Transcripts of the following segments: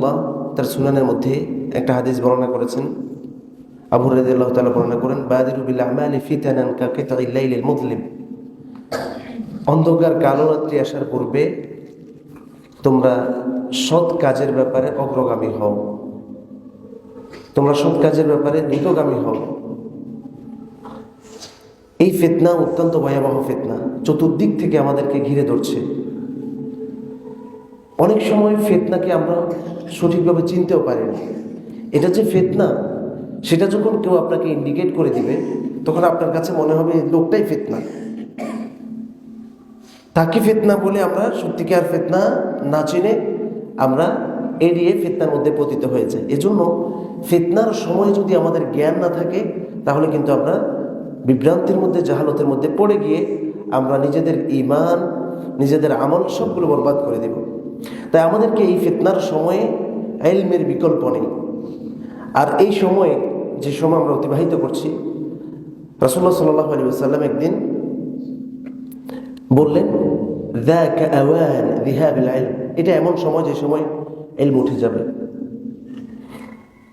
রহমতুল্লাহ তার সুনানের মধ্যে একটা হাদিস বর্ণনা করেছেন। আবু রাদিয়াল্লাহ তাআলা বর্ণনা করেন, বাদিরু বিল আমালি ফিতানান কা কিতাইল লাইলিল মুজলিম অন্ধকার কালো রাত্রি আসার পূর্বে তোমরা সৎ কাজের ব্যাপারে অগ্রগামী হও। তোমরা সৎ কাজের ব্যাপারে দ্রুতগামী হও। এই ফিতনা অত্যন্ত ভয়াবহ ফিতনা। চতুর্দিক থেকে আমাদেরকে ঘিরে ধরছে। অনেক সময় ফেতনাকে আমরা সঠিকভাবে চিনতেও পারি না এটা যে ফেতনা, সেটা যখন কেউ আপনাকে ইন্ডিকেট করে দিবে, তখন আপনার কাছে মনে হবে লোকটাই ফেতনা। তাকে ফেতনা বলে আমরা সত্যিকার ফেতনা না চিনে আমরা এড়িয়ে ফেতনার মধ্যে পতিত হয়ে যাই। এজন্য ফেতনার সময় যদি আমাদের জ্ঞান না থাকে, তাহলে কিন্তু আমরা বিভ্রান্তির মধ্যে, জাহালতের মধ্যে পড়ে গিয়ে আমরা নিজেদের ইমান নিজেদের আমল সবগুলো বরবাদ করে দেব। তাই আমাদেরকে এই ফিতনার সময়ে এলমের বিকল্প নেই। আর এই সময়ে যে সময় আমরা অতিবাহিত করছি রসুল্লাহ সাল্লাহ আলী আসাল্লাম একদিন বললেন এটা এমন সময় যে সময় এলম উঠে যাবে।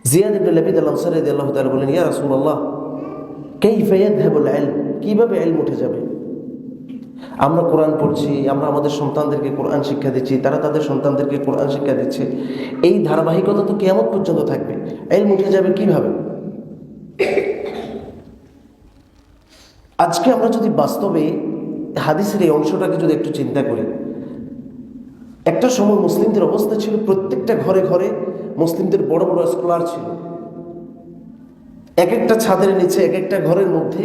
জিয়াদ বললেন আল্লাহ সারেদ আল্লাহ ইয়া রসুল্লাহ কেই ফেয়াদ হ্যাবুল এলম কীভাবে এলম উঠে যাবে? আমরা কোরআন পড়ছি, আমরা আমাদের সন্তানদেরকে কোরআন শিক্ষা দিচ্ছি, তারা তাদের সন্তানদেরকে কোরআন শিক্ষা দিচ্ছে, এই ধারাবাহিকতা তো কেমন পর্যন্ত থাকবে। এলম উঠে যাবে কীভাবে? আজকে আমরা যদি বাস্তবে হাদিসের এই অংশটাকে যদি একটু চিন্তা করি, একটা সময় মুসলিমদের অবস্থা ছিল প্রত্যেকটা ঘরে ঘরে মুসলিমদের বড় বড় স্কলার ছিল। এক একটা ছাদের নিচে, এক একটা ঘরের মধ্যে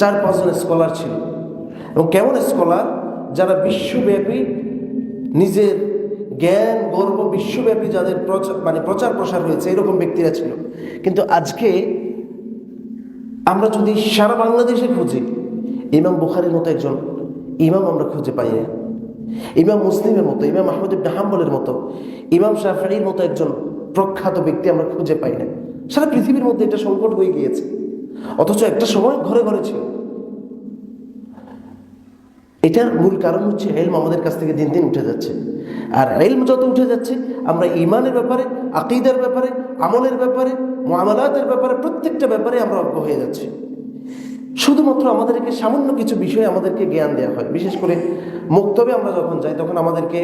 চার পাঁচজন স্কলার ছিল। এবং কেমন স্কলার? যারা বিশ্বব্যাপী নিজের জ্ঞান, গর্ব, বিশ্বব্যাপী যাদের প্রচার মানে প্রচার প্রসার হয়েছে, এরকম ব্যক্তিরা ছিল। কিন্তু আজকে আমরা যদি সারা বাংলাদেশে খুঁজি, ইমাম বুখারির মতো একজন ইমাম আমরা খুঁজে পাই না। ইমাম মুসলিমের মতো, ইমাম আহমদ ইবনে হাম্বলের মতো, ইমাম শাফির মতো একজন প্রখ্যাত ব্যক্তি আমরা খুঁজে পাই না। সারা পৃথিবীর মধ্যে এটা সংকট হয়ে গিয়েছে। অথচ একটা সময় ঘরে ঘরে ছিল। এটার মূল কারণ হচ্ছে এলম আমাদের কাছ থেকে দিন দিন উঠে যাচ্ছে। আর এলম যত উঠে যাচ্ছে, আমরা ইমানের ব্যাপারে, আকিদার ব্যাপারে, আমলের ব্যাপারে মামলাতের ব্যাপারে, প্রত্যেকটা ব্যাপারে আমরা অজ্ঞ হয়ে যাচ্ছি। শুধুমাত্র আমাদেরকে সামান্য কিছু বিষয়ে আমাদেরকে জ্ঞান দেওয়া হয়। বিশেষ করে মুক্তবে আমরা যখন যাই, তখন আমাদেরকে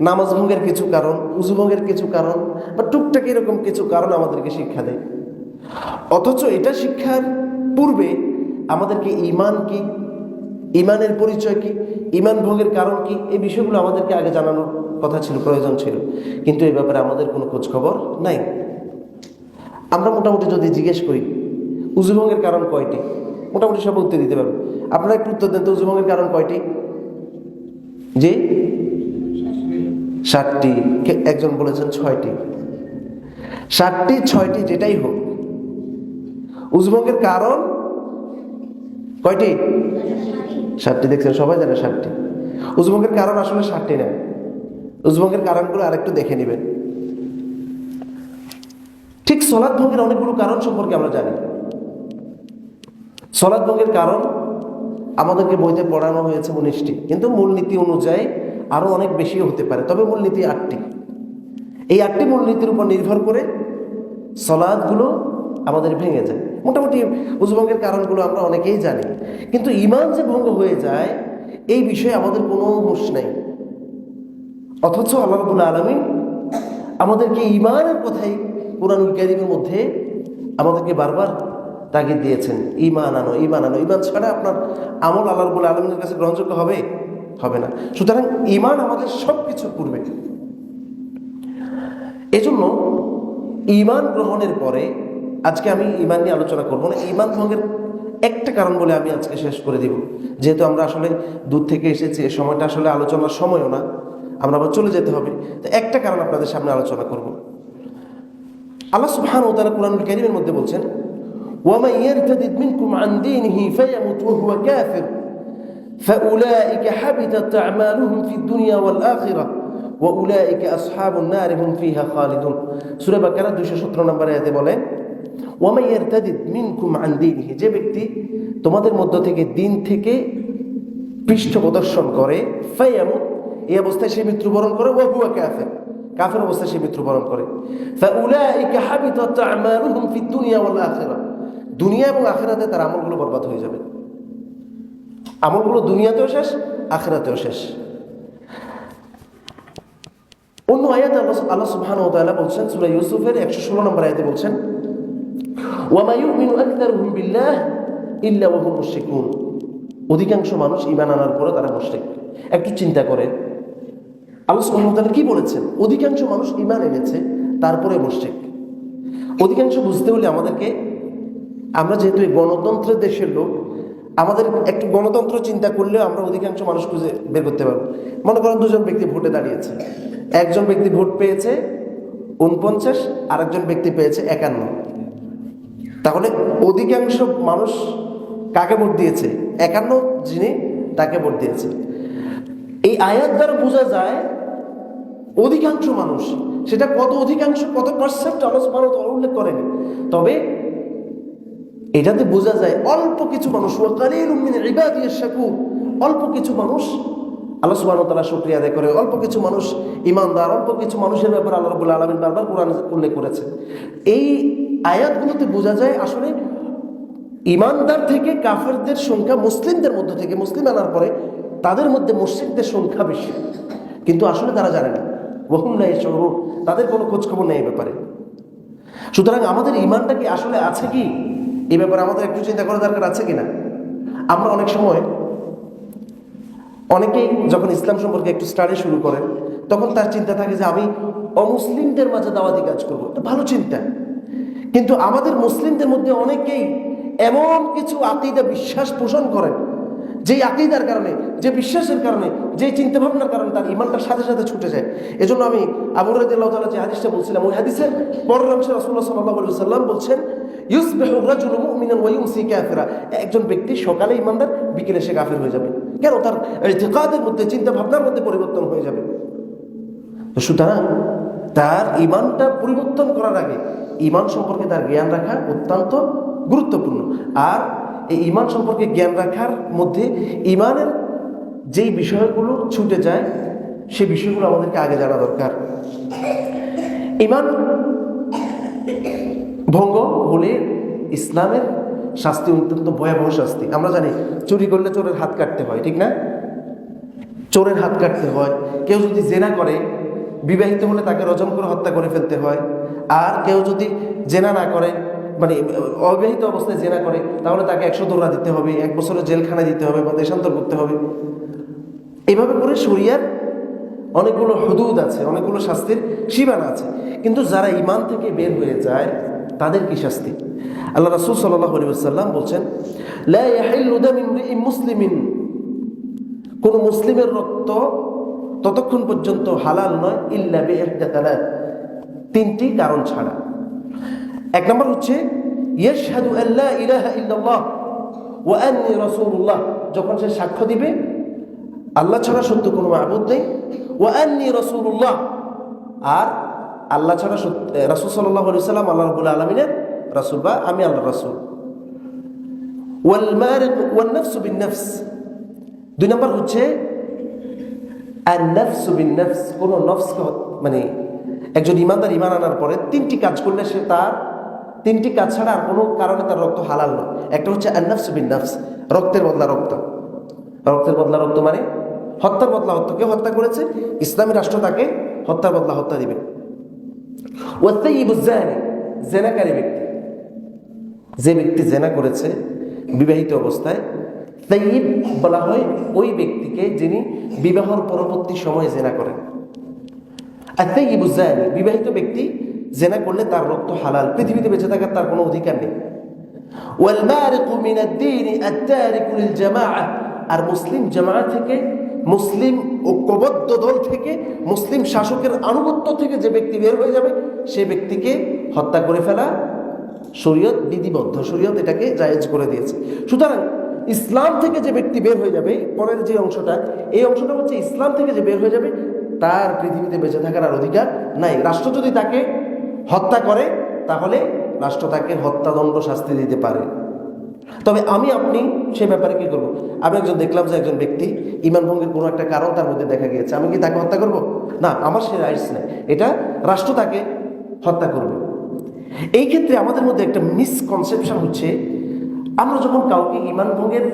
নামাজ ভঙ্গের কিছু কারণ, উজু ভঙ্গের কিছু কারণ, বা টুকটাক এরকম কিছু কারণ আমাদেরকে শিক্ষা দেয়। অথচ এটা শিক্ষার পূর্বে আমাদেরকে ইমান কি ইমানের পরিচয় কি? ইমান ভঙ্গের কারণ কি? এই বিষয়গুলো আমাদেরকে আগে জানানোর কথা ছিল, প্রয়োজন ছিল। কিন্তু এই ব্যাপারে আমাদের কোনো খোঁজ খবর নাই। আমরা মোটামুটি যদি জিজ্ঞেস করি উজুভঙ্গের কারণ কয়টি? মোটামুটি সব উত্তর দিতে পারব। আপনারা একটু উত্তর দেন তো উজুভঙ্গের কারণ কয়টি? জি? ষাটটি একজন বলেছেন ছয়টি। ষাটটি ছয়টি যেটাই হোক উজুভঙ্গের কারণ কয়টি? ষাটটি দেখছেন? সবাই জানে ষাটটি উজুভঙ্গের কারণ আসলে ষাটটি না। উজুভঙ্গের কারণগুলো আরেকটু দেখে নেবেন। ঠিক সলাদ ভঙ্গের অনেকগুলো কারণ সম্পর্কে আমরা জানি। সলাদ ভঙ্গের কারণ আমাদেরকে বইতে পড়ানো হয়েছে উনিশটি। কিন্তু মূলনীতি অনুযায়ী আরও অনেক বেশিও হতে পারে। তবে মূলনীতি আটটি। এই আটটি মূলনীতির উপর নির্ভর করে সলাদগুলো আমাদের ভেঙে যায়। মোটামুটি উজভঙ্গের কারণগুলো আমরা অনেকেই জানি। কিন্তু ইমান যে ভঙ্গ হয়ে যায়, এই বিষয়ে আমাদের কোনো হুঁশ নেই। অথচ আল্লাহ রবুল আলমী আমাদেরকে ইমানের কথাই কোরআনুল কারিমের মধ্যে আমাদেরকে বারবার তাগিদ দিয়েছেন। ইমান আনো ইমান আনো। ইমান ছাড়া আপনার আমল আল্লাহ রবুল আলমীর কাছে গ্রহণযোগ্য হবে? হবে না। সুতরাং ইমান আমাদের সব কিছু পূর্বে। এজন্য ইমান গ্রহণের পরে আজকে আমি ইমান নিয়ে আলোচনা করবো না ইমান ভঙ্গের একটা কারণ বলে আমি আজকে শেষ করে দিব যেহেতু আমরা আসলে দূর থেকে এসেছি এ সময়টা আসলে আলোচনার সময়ও না আমরা আবার চলে যেতে হবে তো একটা কারণ আপনাদের সামনে আলোচনা করব আল্লাহ সুবহান ও তারা কোরআন কারিমের মধ্যে বলছেন ومن يرتد منكم عن دينه فيمت وهو كافر فأولئك حبطت أعمالهم في الدنيا والآخرة وأولئك أصحاب النار هم فيها خالدون سورة বাকারা 217 নম্বর আয়াতে বলেন ওয়ামাইয়ের তাদিদ মিনকুম আন দিনহি, যে ব্যক্তি তোমাদের মধ্য থেকে দিন থেকে পৃষ্ঠ প্রদর্শন করে ফাইয়ামুত এই অবস্থায় সে মৃত্যুবরণ করে ওয়াহুয়া কাফের। কাফের অবস্থায় সে মৃত্যুবরণ করে। ফাউলাইকা হাবিতাত আমালুহুম ফিদ দুনিয়া ওয়াল আখিরাহ। দুনিয়া এবং আখিরাতে তার আমলগুলো বরবাদ হয়ে যাবে। আমলগুলো দুনিয়াতেও শেষ, আখিরাতেও শেষ। অন্য আয়াত আল্লাহ সুবহানাহু ওয়া তাআলা বলছেন, সূরা ইউসুফের 116 নম্বর আয়াতে বলছেন ওয়ামা ইউমিনু আকতারুহুম বিল্লাহ ইল্লা হুম মুশরিকুন। অধিকাংশ মানুষ ঈমান আনার পরে তারা মুশরিক। একটু চিন্তা করেন। আল্লাহ সুবহানাহু তাআলা কি বলেছেন? অধিকাংশ মানুষ ঈমান এনেছে, তারপরে মুশরিক। অধিকাংশ বুঝতে হলে আমাদেরকে, আমরা যেহেতু এই গণতন্ত্রের দেশের লোক, আমাদের একটু গণতন্ত্র চিন্তা করলেও আমরা অধিকাংশ মানুষ খুঁজে বের করতে পারব। মনে করেন দুজন ব্যক্তি ভোটে দাঁড়িয়েছে। একজন ব্যক্তি ভোট পেয়েছে উনপঞ্চাশ আর একজন ব্যক্তি পেয়েছে একান্ন। তাহলে অধিকাংশ মানুষ কাকে ভোট দিয়েছে? একান্ন যিনি তাকে ভোট দিয়েছে। এই আয়াত দ্বারা বোঝা যায় অধিকাংশ মানুষ, সেটা কত অধিকাংশ, কত পার্সেন্ট আলোচ ভারত উল্লেখ করেনি। তবে এটাতে বোঝা যায় অল্প কিছু মানুষ অল্প কিছু মানুষ আল্লাহ ওয়া তাআলা আদায় করে। অল্প কিছু মানুষ ইমানদার অল্প কিছু মানুষের ব্যাপারে আল্লাহ আলামিন বারবার কোরআন উল্লেখ করেছে এই আয়াতগুলোতে বোঝা যায় আসলে ইমানদার থেকে কাফেরদের সংখ্যা মুসলিমদের মধ্য থেকে, মুসলিম আনার পরে তাদের মধ্যে মুসলিমদের সংখ্যা বেশি। কিন্তু আসলে তারা জানে না। বহুম নাই শহর তাদের কোনো খোঁজখবর নেই ব্যাপারে। সুতরাং আমাদের ইমানটা কি আসলে আছে কি? এ ব্যাপারে আমাদের একটু চিন্তা করা দরকার আছে কিনা? আমরা অনেক সময়, অনেকেই যখন ইসলাম সম্পর্কে একটু স্টাডি শুরু করেন, তখন তার চিন্তা থাকে যে আমি অমুসলিমদের মাঝে দাওয়াতি কাজ করব। ভালো চিন্তা। কিন্তু আমাদের মুসলিমদের মধ্যে অনেকেই এমন কিছু আকিদা বিশ্বাস পোষণ করেন, যেই আকিদার কারণে, যে বিশ্বাসের কারণে যে চিন্তা ভাবনার কারণে তার ইমানটার সাথে সাথে ছুটে যায়। এজন্য আমি আবু রাদিয়াল্লাহু তাআলা যে হাদিসটা বলছিলাম, ওই হাদিসের পরের অংশে রাসূলুল্লাহ সাল্লাম বলছেন, ইউসবিহু রাজুলু মুমিনান ওয়া ইউমসি একজন ব্যক্তি সকালে ইমানদার, বিকেলে সে কাফের হয়ে যাবে। কেন? তার ইতিকাদের মধ্যে চিন্তা ভাবনার মধ্যে পরিবর্তন হয়ে যাবে। সুতরাং তার ইমানটা পরিবর্তন করার আগে ইমান সম্পর্কে তার জ্ঞান রাখা অত্যন্ত গুরুত্বপূর্ণ। আর এই ইমান সম্পর্কে জ্ঞান রাখার মধ্যে ইমানের যেই বিষয়গুলো ছুটে যায়, সে বিষয়গুলো আমাদেরকে আগে জানা দরকার। ইমান ভঙ্গ হলে ইসলামের শাস্তি অত্যন্ত ভয়াবহ শাস্তি। আমরা জানি, চুরি করলে চোরের হাত কাটতে হয়, ঠিক না? চোরের হাত কাটতে হয়। কেউ যদি জেনা করে, বিবাহিত হলে তাকে রজম করে হত্যা করে ফেলতে হয়। আর কেউ যদি জেনা না করে মানে অবিবাহিত অবস্থায় জেনা করে, তাহলে তাকে একশো দৌড়া দিতে হবে, এক বছরের জেলখানা দিতে হবে বা দেশান্তর করতে হবে। এভাবে করে শরিয়ার অনেকগুলো হদুদ আছে, অনেকগুলো শাস্তির সীমানা আছে। কিন্তু যারা ইমান থেকে বের হয়ে যায়, তাদের কি শাস্তি? আল্লাহ রাসূল সাল্লাল্লাহু আলাইহি ওয়াসাল্লাম বলছেন মুসলিমিন। কোন মুসলিমের রক্ত ততক্ষণ পর্যন্ত হালাল নয়, ইল্লা বিইহদা তালাত তিনটি কারণ ছাড়া। এক নম্বর হচ্ছে, ইয়াশহাদু আল্লা ইলাহা ইল্লাল্লাহ ওয়া আন্নী রাসূলুল্লাহ। যখন সে সাক্ষ্য দিবে, আল্লাহ ছাড়া সত্য কোনো মাহবুদ নেই। ওয়া আন্নী রাসূলুল্লাহ। আর আল্লাহ ছাড়া রাসূল সাল্লাল্লাহু আলাইহি সাল্লাম আল্লাহ রাব্বুল আলামিনের রাসূল বা আমি আল্লাহ রাসূল। ওয়াল দুই নম্বর হচ্ছে কোনো মানে একজন ইমানদার ইমান আনার পরে তিনটি কাজ করলে সে তার তিনটি কাজ ছাড়া আর কোনো কারণে তার রক্ত হালাল নয়। একটা হচ্ছে আন্নাফস বিন নফস রক্তের বদলা রক্ত। রক্তের বদলা রক্ত মানে হত্যার বদলা হত্যা কেউ হত্যা করেছে? ইসলামী রাষ্ট্র তাকে হত্যার বদলা হত্যা দিবে। ওয়াত্তাইবুজ্জানি, জেনাকারী ব্যক্তি। যে ব্যক্তি জেনা করেছে বিবাহিত অবস্থায় তাইব বলা হয় ওই ব্যক্তিকে যিনি বিবাহর পরবর্তী সময়ে জেনা করেন। আর তাই বুঝায়নি বিবাহিত ব্যক্তি, জেনা করলে তার রক্ত হালাল। পৃথিবীতে বেঁচে থাকার তার কোনো অধিকার নেই। আর মুসলিম জামা থেকে, মুসলিম ও ঐক্যবদ্ধ দল থেকে, মুসলিম শাসকের আনুগত্য থেকে যে ব্যক্তি বের হয়ে যাবে, সে ব্যক্তিকে হত্যা করে ফেলা শরীয়ত বিধিবদ্ধ। শরীয়ত এটাকে জায়েজ করে দিয়েছে। সুতরাং ইসলাম থেকে যে ব্যক্তি বের হয়ে যাবে, পরের যে অংশটা, এই অংশটা হচ্ছে ইসলাম থেকে যে বের হয়ে যাবে তার পৃথিবীতে বেঁচে থাকার আর অধিকার নাই। রাষ্ট্র যদি তাকে হত্যা করে, তাহলে রাষ্ট্র তাকে হত্যাদণ্ড শাস্তি দিতে পারে। তবে আমি, আপনি সে ব্যাপারে কি করব? আমি একজন দেখলাম যে একজন ব্যক্তি ইমান ভঙ্গের কোনো একটা কারণ তার মধ্যে দেখা গিয়েছে। আমি কি তাকে হত্যা করব? না, আমার সে রাইটস নেই। এটা রাষ্ট্র তাকে হত্যা করবে। এই ক্ষেত্রে আমাদের মধ্যে একটা মিসকনসেপশন হচ্ছে, আমরা যখন কাউকে ইমান ভঙ্গের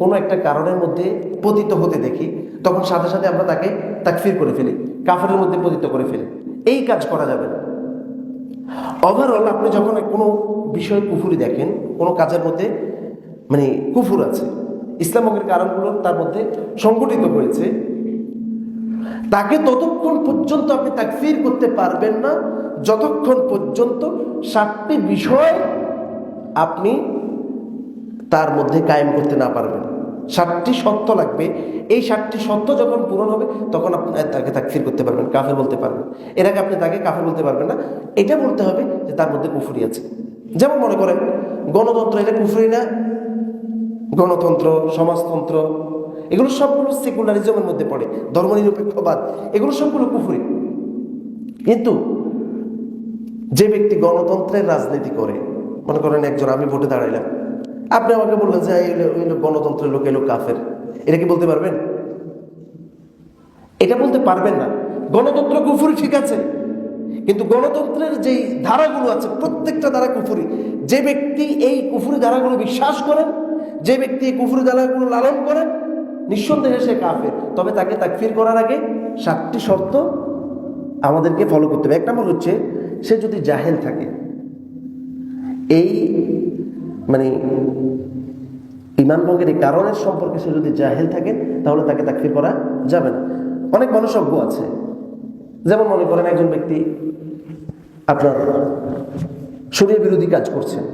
কোনো একটা কারণের মধ্যে পতিত হতে দেখি, তখন সাথে সাথে আমরা তাকে তাকফির করে ফেলি কাফের মধ্যে পতিত করে ফেলি। এই কাজ করা যাবে না। ওভারঅল আপনি যখন কোনো বিষয় কুফুরি দেখেন, কোনো কাজের মধ্যে মানে কুফুর আছে, ইসলামকের কারণগুলো তার মধ্যে সংগঠিত হয়েছে, তাকে ততক্ষণ পর্যন্ত আপনি তাকফির করতে পারবেন না, যতক্ষণ পর্যন্ত সাতটি বিষয় আপনি তার মধ্যে কায়েম করতে না পারবেন। ষাটটি সত্য লাগবে। এই ষাটটি সত্য যখন পূরণ হবে, তখন আপনি তাকে তাকফির করতে পারবেন, কাফের বলতে পারবেন। এর আগে আপনি তাকে কাফের বলতে পারবেন না। এটা বলতে হবে যে তার মধ্যে কুফুরি আছে। যেমন মনে করেন, গণতন্ত্র এটা কুফুরি না, গণতন্ত্র, সমাজতন্ত্র, এগুলো সবগুলো সেকুলারিজমের মধ্যে পড়ে, ধর্মনিরপেক্ষবাদ, এগুলো সবগুলো কুফুরি। কিন্তু যে ব্যক্তি গণতন্ত্রের রাজনীতি করে, মনে করেন একজন, আমি ভোটে দাঁড়াইলাম। আপনি আমাকে বললেন যে লোক গণতন্ত্রের লোক এলো কাফের। এটা কি বলতে পারবেন? এটা বলতে পারবেন না। গণতন্ত্র কুফুরি ঠিক আছে, কিন্তু গণতন্ত্রের যেই ধারাগুলো আছে, প্রত্যেকটা ধারা কুফুরি। যে ব্যক্তি এই কুফুরি ধারাগুলো বিশ্বাস করেন যে ব্যক্তি এই কুফুরি ধারাগুলো লালন করেন নিঃসন্দেহে সে কাফের। তবে তাকে তাকফির করার আগে সাতটি শর্ত আমাদেরকে ফলো করতে হবে। এক নম্বর হচ্ছে, সে যদি জাহেল থাকে, এই মানে ইমান ভঙ্গের এই কারণের সম্পর্কে সে যদি জাহেল থাকে, তাহলে তাকে তাকফির করা যাবে না। অনেক মানুষ অজ্ঞ আছে। যেমন মনে করেন একজন ব্যক্তি আপনার শরীর বিরোধী কাজ করছেন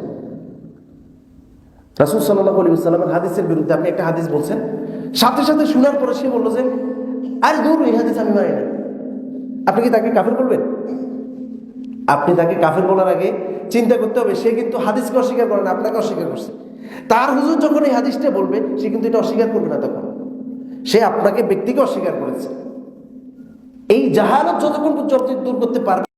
রাসুল সাল্লাহ আলী সাল্লামের হাদিসের বিরুদ্ধে আপনি একটা হাদিস বলছেন। সাথে সাথে শোনার পরে সে বলল যে, আরে দূর, এই হাদিস আমি মানি না। আপনি কি তাকে কাফের করবেন? আপনি তাকে কাফের বলার আগে চিন্তা করতে হবে, সে কিন্তু হাদিসকে অস্বীকার করে না, আপনাকে অস্বীকার করছে। তার হুজুর যখন এই হাদিসটা বলবে, সে কিন্তু এটা অস্বীকার করবে না তখন। সে আপনাকে ব্যক্তিকে অস্বীকার করেছে। এই জাহালত যতক্ষণ পর্যন্ত দূর করতে পারবেন